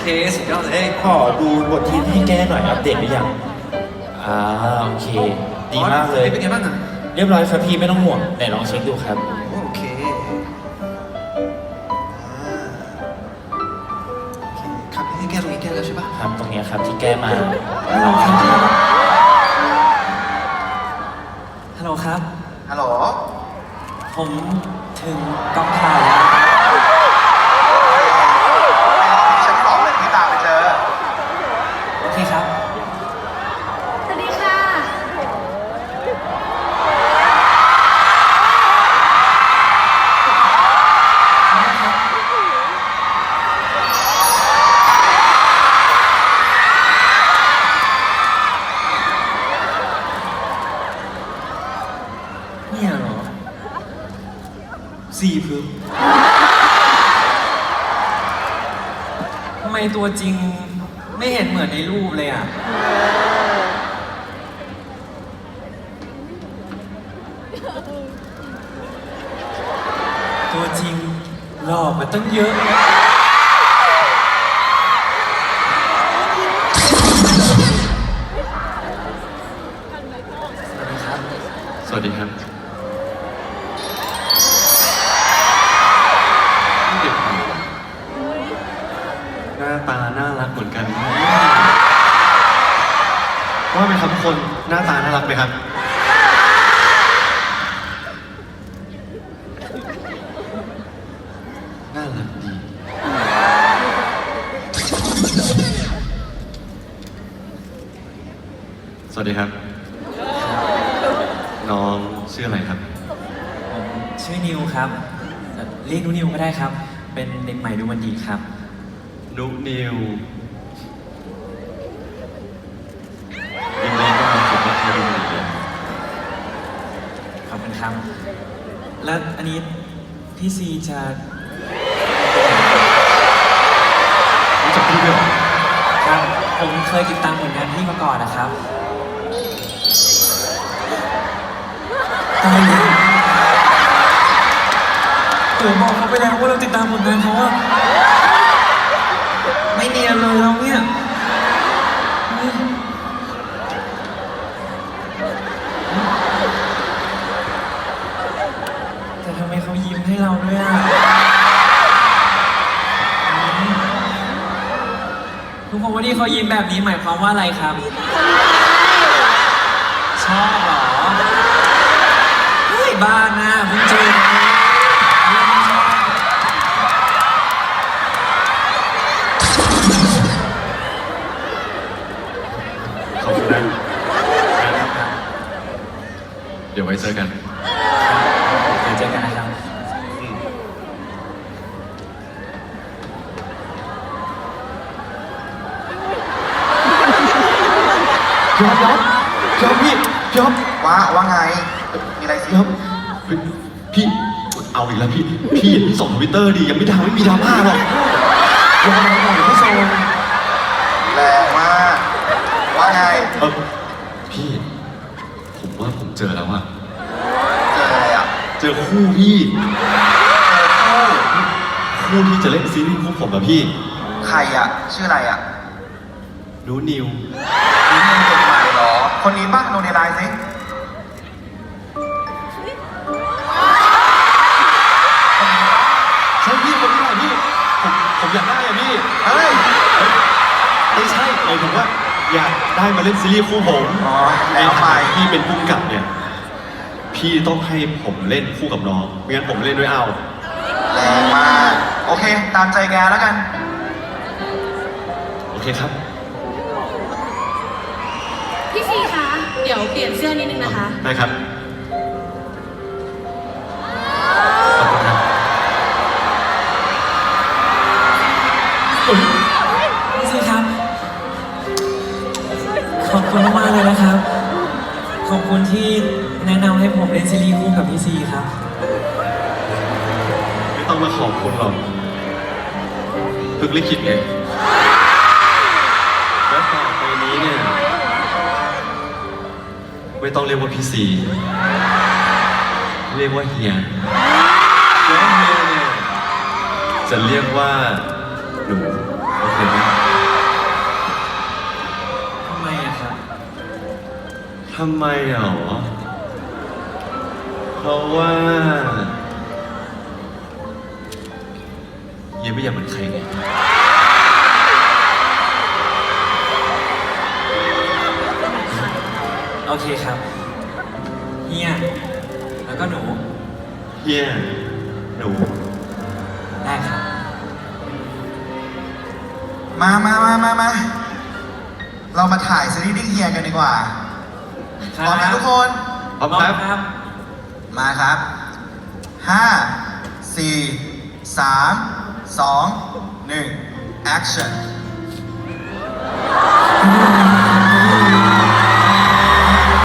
เคสุดยอดเลยขอดูบทที่ให้แก้หน่อยอัปเดตหรือยังอ่าโอเค ดีมากเลย เป็นไงบ้างอะเรียบร้อยครับพี่ไม่ต้องห่วงไหนลองเช็คดูครับ โอเคอ่าโอเคครับให้แก้ตรงนี้แก้แล้วใช่ปะครับตรงเนี้ยครับที่แก้มาฮัลโหลครับฮัลโหลผมถึงกองถ่ายแล้ว สี่พึกทำไมตัวจริงไม่เห็นเหมือนในรูปเลยอะ ตัวจริงหล่อกว่าตั้งเยอะสวัสดีครับ ครับทุกคนหน้าตาน่ารักไหมครับ น่ารักดี สวัสดีครับ น้องชื่ออะไรครับ ผมชื่อนิวครับแต่เรียกนุนิวก็ได้ครับ เป็นเด็กใหม่ดูมันดีครับ นุนิวยินดีต้อนรับสู่ประเทศดูมันดี ขอบคุณครับ แล้วอันนี้พี่ซีจะรู้จักพี่ด้วยเหรอครับผมเคยติดตามผลงานพี่มาก่อนนะครับตายแล้วเต๋อบอกเขาไปแล้วว่าเราติดตามผลงานเขาอะไม่เนียนเลยเราเทุกคนว่าที่เขายิ้มแบบนี้หมายความว่าอะไรครับ ชอบเหรอเฮ้ยบ้านะเพิ่งเจอกันเรื่องชอบขอบคุณนะเดี๋ยวไว้เจอกัน เดี๋ยวเจอกันนะครับ ยอมยอมยอมพี่ยอมว่าว่าไง มีอะไรสิยอมเฮ้ยพี่เอาอีกแล้วพี่พี่ พี่ส่งทวิตเตอร์ดียังไม่ดาวไม่มีดราม่าหรอกยอมยอมเดี๋ยวพี่ส่งแรงมากว่าไง เออพี่ ผมว่าผมเจอแล้วอะเจออะไรอะเจอคู่พี่ คู่ที่จะเล่นซีรีส์คู่ผมอะพี่ ใครอะชื่ออะไรอะนูนิวนี่มันเคนนี้ป่ะโนเนไลน์สิใช่พี่คนนี้แหละพี่ผมผมอยากได้อะพี่เฮ้ยไม่ใช่หมายถึงว่า อยากได้มาเล่นซีรีส์คู่ผมอ๋อแล้วไปพี่เป็นผู้กำกับเนี่ย พี่ต้องให้ผมเล่นคู่กับน้องไม่งั้นผมเล่นด้วยเอาแรงมากโอเค ตามใจแกแล้วกัน โอเคครับ พี่ซีคะ เดี๋ยวเปลี่ยนเสื้อนิดนึงนะคะ ได้ครับขอบคุณครับพี่ซีครับ ขอบคุณมากๆเลยนะครับ ขอบคุณที่แนะนำให้ผมเล่นซีรีส์คู่กับพี่ซีครับ ไม่ต้องมาขอบคุณหรอกพึกลิขิตไง ไม่ต้องเรียกว่าพี่สีเรียกว่าเฮียเฮียเนี่ยจะเรียกว่าหนูโอเคไหมทำไมอะครับทำไมเหรอเพราะว่าเฮียไม่อยากเหมือนใครไง โอเคครับเฮียแล้วก็หนู เฮียหนู ได้ครับ มามามามามา เรามาถ่ายซีรีส์ดิ้งเฮียกันดีกว่าพร้อมนะทุกคน พร้อมครับครับมาครับห้าสี่สามสองหนึ่ง action อ